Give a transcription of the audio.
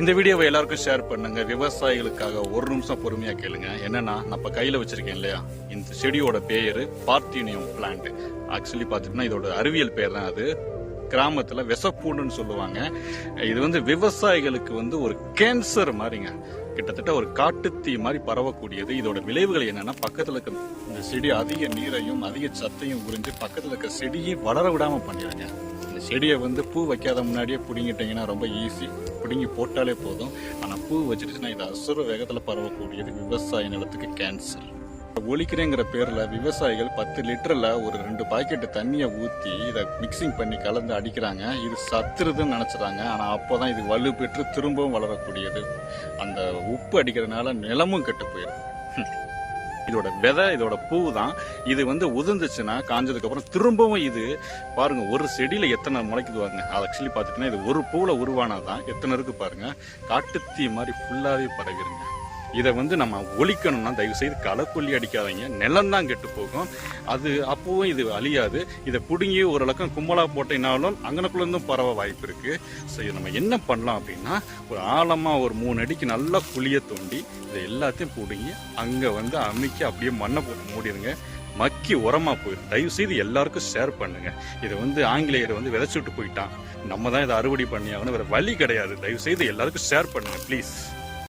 இந்த வீடியோவை எல்லாருக்கும் ஷேர் பண்ணுங்க. விவசாயிகளுக்காக ஒரு நிமிஷம் பொறுமையா கேளுங்க. என்னன்னா நம்ம கையில வச்சிருக்கேன் இல்லையா? இந்த செடியோட பேரு பார்த்தினியம் பிளான்ட் ஆக்சுவலி பாத்தீங்கன்னா இதோட அறிவியல் பேர் தான் அது. கிராமத்துல விசப்பூண்டுன்னு சொல்லுவாங்க. இது வந்து விவசாயிகளுக்கு வந்து ஒரு கேன்சர் மாதிரிங்க. கிட்டத்தட்ட ஒரு காட்டுத்தீ மாதிரி பரவக்கூடியது. இதோட விளைவுகள் என்னன்னா பக்கத்துல இருக்க இந்த செடி அதிக நீரையும் அதிக சத்தையும் உறிஞ்சு பக்கத்துல இருக்க செடியை வளர விடாம பண்ணிடுங்க. செடியை வந்து பூ வைக்காத முன்னாடியே பிடுங்கிட்டீங்கன்னா ரொம்ப ஈஸி பிடுங்கி போட்டாலே போதும். ஆனால் பூ வச்சிருச்சுன்னா இது அசுர வேகத்தில் பரவக்கூடியது. விவசாய நிலத்துக்கு கேன்சர் ஒழிக்கிறேங்கிற பேரில் விவசாயிகள் பத்து லிட்டரில் ஒரு ரெண்டு பாக்கெட்டு தண்ணியை ஊற்றி இதை மிக்சிங் பண்ணி கலந்து அடிக்கிறாங்க. இது சத்துருதுன்னு ஆனால் அப்போ தான் இது வலு பெற்று திரும்பவும் வளரக்கூடியது. அந்த உப்பு அடிக்கிறதுனால நிலமும் கெட்டு போயிடும் இதோட விதை இதோட பூ தான் இது வந்து உதிர்ந்துச்சுன்னா காஞ்சதுக்கு அப்புறம் திரும்பவும் இது பாருங்க ஒரு செடியில எத்தனை முளைக்குது பாருங்க. அது ஆக்சுவலி பாத்துட்டீங்கன்னா இது ஒரு பூவில் உருவானாதான் எத்தனை இருக்கு பாருங்க. காட்டுத்தீ மாதிரி ஃபுல்லாகவே பரவிருங்க. இதை வந்து நம்ம ஒழிக்கணும்னா தயவு செய்து களக்கொல்லி அடிக்காதீங்க. நிலம் தான் கெட்டு போகும். அது அப்பவும் இது அழியாது. இதை பிடுங்கி ஓரளவுக்கு கும்பலாக கும்பலா போட்டீங்கனாலும் இருந்தும் பரவ வாய்ப்பு இருக்குது ஸோ இது நம்ம என்ன பண்ணலாம் அப்படின்னா ஒரு ஆழமாக ஒரு மூணு அடிக்கு நல்லா குழியை தோண்டி இதை எல்லாத்தையும் பிடுங்கி அங்கே வந்து அமுக்கி அப்படியே மண்ணை போட்டு மூடிடுங்க மக்கி உரமாக போயிடும் தயவு செய்து எல்லாருக்கும் ஷேர் பண்ணுங்க. இதை வந்து ஆங்கிலேயர் வந்து விதைச்சுட்டு போயிட்டான். நம்ம தான் இதை அறுவடை பண்ணி ஆகணும். வேறு வழி கிடையாது. தயவு செய்து எல்லாருக்கும் ஷேர் பண்ணுங்க ப்ளீஸ்